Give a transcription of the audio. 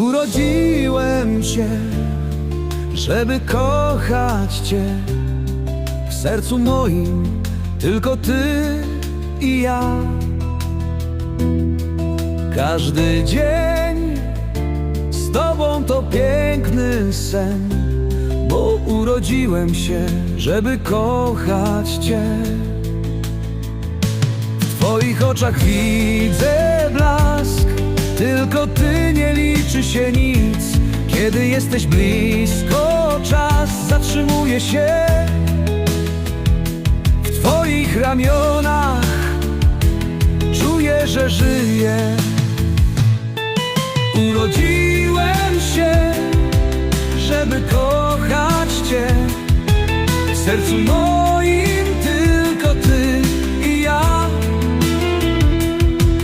Urodziłem się, żeby kochać Cię. W sercu moim tylko Ty i ja. Każdy dzień z Tobą to piękny sen Bo urodziłem się, żeby kochać Cię. W Twoich oczach widzę Tylko Ty nie liczy się nic. Kiedy jesteś blisko czas zatrzymuje się. W Twoich ramionach Czuję, że żyję. Urodziłem się Żeby kochać Cię. W sercu moim